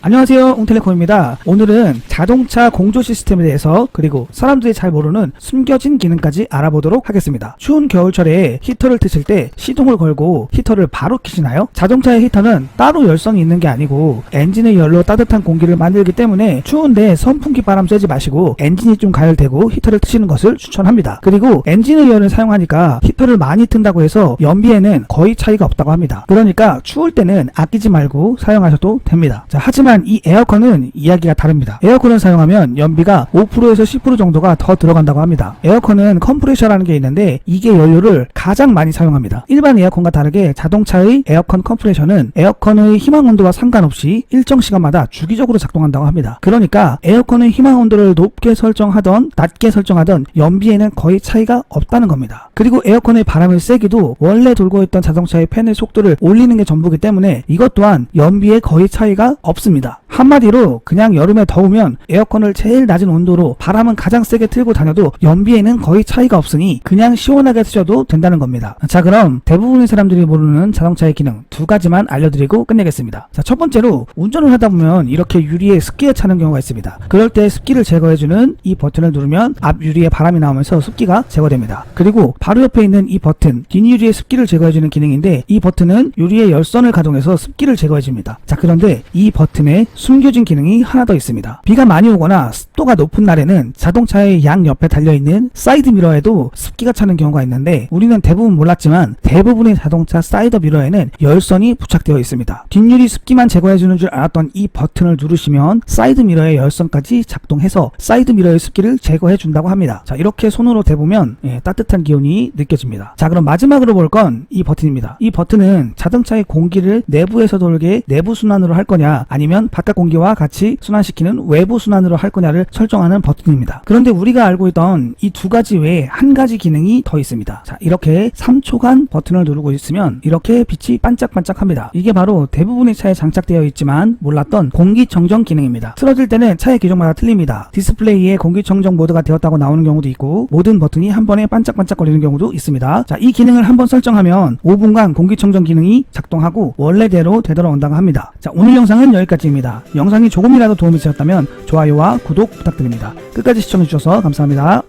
안녕하세요 웅텔레콤입니다. 오늘은 자동차 공조 시스템에 대해서 그리고 사람들이 잘 모르는 숨겨진 기능까지 알아보도록 하겠습니다. 추운 겨울철에 히터를 트실 때 시동을 걸고 히터를 바로 켜시나요? 자동차의 히터는 따로 열선이 있는 게 아니고 엔진의 열로 따뜻한 공기를 만들기 때문에 추운데 선풍기 바람 쐬지 마시고 엔진이 좀 가열되고 히터를 트시는 것을 추천합니다. 그리고 엔진의 열을 사용하니까 히터를 많이 튼다고 해서 연비에는 거의 차이가 없다고 합니다. 그러니까 추울 때는 아끼지 말고 사용하셔도 됩니다. 자 하지만 이 에어컨은 이야기가 다릅니다. 에어컨을 사용하면 연비가 5%에서 10% 정도가 더 들어간다고 합니다. 에어컨은 컴프레셔라는 게 있는데 이게 연료를 가장 많이 사용합니다. 일반 에어컨과 다르게 자동차의 에어컨 컴프레셔는 에어컨의 희망 온도와 상관없이 일정 시간마다 주기적으로 작동한다고 합니다. 그러니까 에어컨의 희망 온도를 높게 설정하던 낮게 설정하던 연비에는 거의 차이가 없다는 겁니다. 그리고 에어컨의 바람을 쐬기도 원래 돌고 있던 자동차의 팬의 속도를 올리는 게 전부기 때문에 이것 또한 연비에 거의 차이가 없습니다. 있습니다. 한마디로 그냥 여름에 더우면 에어컨을 제일 낮은 온도로 바람은 가장 세게 틀고 다녀도 연비에는 거의 차이가 없으니 그냥 시원하게 쓰셔도 된다는 겁니다. 자 그럼 대부분의 사람들이 모르는 자동차의 기능 두 가지만 알려드리고 끝내겠습니다. 자 첫 번째로 운전을 하다 보면 이렇게 유리에 습기가 차는 경우가 있습니다. 그럴 때 습기를 제거해주는 이 버튼을 누르면 앞 유리에 바람이 나오면서 습기가 제거됩니다. 그리고 바로 옆에 있는 이 버튼 뒷유리의 습기를 제거해주는 기능인데 이 버튼은 유리의 열선을 가동해서 습기를 제거해줍니다. 자 그런데 이 버튼에 숨겨진 기능이 하나 더 있습니다. 비가 많이 오거나 습도가 높은 날에는 자동차의 양 옆에 달려있는 사이드 미러에도 습기가 차는 경우가 있는데 우리는 대부분 몰랐지만 대부분의 자동차 사이드 미러에는 열선이 부착되어 있습니다. 뒷유리 습기만 제거해주는 줄 알았던 이 버튼을 누르시면 사이드 미러의 열선까지 작동해서 사이드 미러의 습기를 제거해 준다고 합니다. 자 이렇게 손으로 대보면 예, 따뜻한 기운이 느껴집니다. 자 그럼 마지막으로 볼 건 이 버튼입니다. 이 버튼은 자동차의 공기를 내부에서 돌게 내부 순환으로 할 거냐 아니면 바깥 공기와 같이 순환시키는 외부 순환으로 할 거냐를 설정하는 버튼입니다. 그런데 우리가 알고 있던 이 두 가지 외에 한 가지 기능이 더 있습니다. 자 이렇게 3초간 버튼을 누르고 있으면 이렇게 빛이 반짝반짝합니다. 이게 바로 대부분의 차에 장착되어 있지만 몰랐던 공기청정 기능입니다. 틀어질 때는 차의 기종마다 틀립니다. 디스플레이에 공기청정 모드가 되었다고 나오는 경우도 있고 모든 버튼이 한 번에 반짝반짝거리는 경우도 있습니다. 자, 이 기능을 한번 설정하면 5분간 공기청정 기능이 작동하고 원래대로 되돌아온다고 합니다. 자, 오늘 영상은 여기까지입 영상이 조금이라도 도움이 되셨다면 좋아요와 구독 부탁드립니다. 끝까지 시청해주셔서 감사합니다.